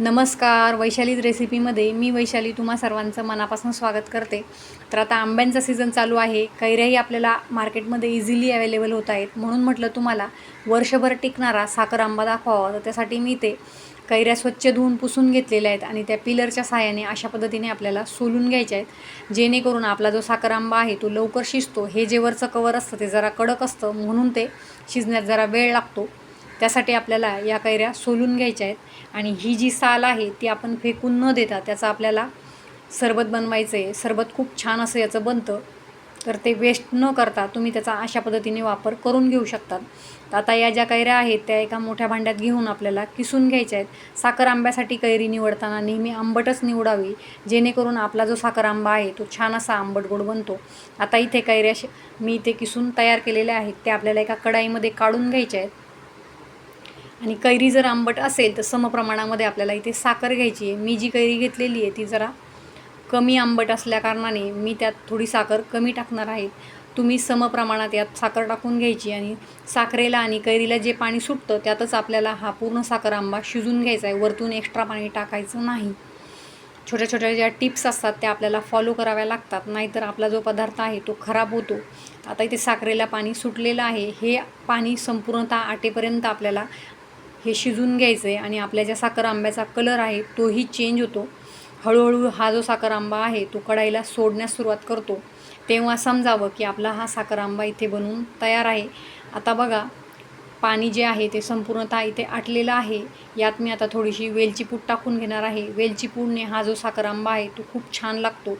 नमस्कार वैशालीज रेसिपीमध्ये मी वैशाली तुम्हा सर्वांचं मनापासून स्वागत करते. तर आता आंब्यांचा सीझन चालू आहे. कैऱ्याही आपल्याला मार्केटमध्ये इझिली अवेलेबल होत आहेत. म्हणून म्हटलं तुम्हाला वर्षभर टिकणारा साखर आंबा दाखवावा. तर त्यासाठी मी ते कैऱ्या स्वच्छ धुवून पुसून घेतलेल्या आहेत आणि त्या पिलरच्या साहाय्याने अशा पद्धतीने आपल्याला सोलून घ्यायच्या आहेत. जेणेकरून आपला जो साखर आंबा आहे तो लवकर शिजतो. हे जे वरचं कवर असतं ते जरा कडक असतं. म्हणून ते शिजण्यात जरा वेळ लागतो. त्यासाठी आपल्याला या कैऱ्या सोलून घ्यायच्या आहेत. आणि ही जी साल आहे ती आपण फेकून न देता त्याचा आपल्याला सरबत बनवायचं आहे सरबत खूप छान असं याचं बनतं. तर ते वेस्ट न करता तुम्ही त्याचा अशा पद्धतीने वापर करून घेऊ शकतात. तर आता या ज्या कैऱ्या आहेत त्या एका मोठ्या भांड्यात घेऊन आपल्याला किसून घ्यायच्या आहेत. साखर आंब्यासाठी कैरी निवडताना नेहमी आंबटच निवडावी जेणेकरून आपला जो साखर आंबा आहे तो छान असा आंबट गोड बनतो. आता इथे कैऱ्या मी इथे किसून तयार केलेल्या आहेत. त्या आपल्याला एका कढाईमध्ये काढून घ्यायच्या आहेत. आणि कैरी जर आंबट असेल तर समप्रमाणामध्ये आपल्याला इथे साखर घ्यायची आहे. मी जी कैरी घेतलेली आहे ती जरा कमी आंबट असल्याकारणाने मी त्यात थोडी साखर कमी टाकणार आहे. तुम्ही समप्रमाणात यात साखर टाकून घ्यायची आणि साखरेला आणि कैरीला जे पाणी सुटतं त्यातच आपल्याला हा पूर्ण साखर आंबा शिजून घ्यायचा आहे. वरतून एक्स्ट्रा पाणी टाकायचं नाही. छोट्या छोट्या ज्या टिप्स असतात त्या आपल्याला फॉलो कराव्या लागतात. नाहीतर आपला जो पदार्थ आहे तो खराब होतो. आता इथे साखरेला पाणी सुटलेलं आहे. हे पाणी संपूर्णतः आटेपर्यंत आपल्याला हे शिजून घ्यायचं आहे आणि आपल्या ज्या साखर आंब्याचा कलर आहे तोही चेंज होतो. हळूहळू हा जो साखर आंबा आहे तो कढाईला सोडण्यास सुरुवात करतो. तेव्हा समजावं की आपला हा साखर आंबा इथे बनवून तयार आहे. आता बघा पाणी जे आहे ते संपूर्णतः इथे आटलेलं आहे. यात मी आता थोडीशी वेलची पूड टाकून घेणार आहे. वेलची पूडने हा जो साखर आंबा आहे तो खूप छान लागतो.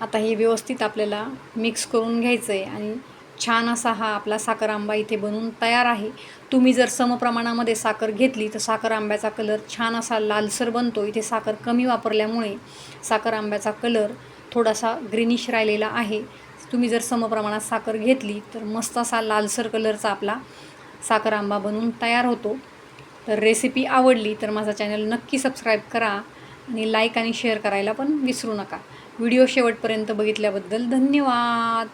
आता हे व्यवस्थित आपल्याला मिक्स करून घ्यायचं आहे आणि छान असा हा आपला साखर आंबा इथे बनून तयार आहे. तुम्ही जर समप्रमाणामध्ये साखर घेतली तर साखर आंब्याचा कलर छान असा लालसर बनतो. इथे साखर कमी वापरल्यामुळे साखर आंब्याचा कलर थोडासा ग्रीनिश राहिलेला आहे. तुम्ही जर समप्रमाणात साखर घेतली तर मस्त असा लालसर कलरचा आपला साखर आंबा बनवून तयार होतो. तर रेसिपी आवडली तर माझा चॅनल नक्की सबस्क्राईब करा आणि लाईक आणि शेअर करायला पण विसरू नका. व्हिडिओ शेवटपर्यंत बघितल्याबद्दल धन्यवाद.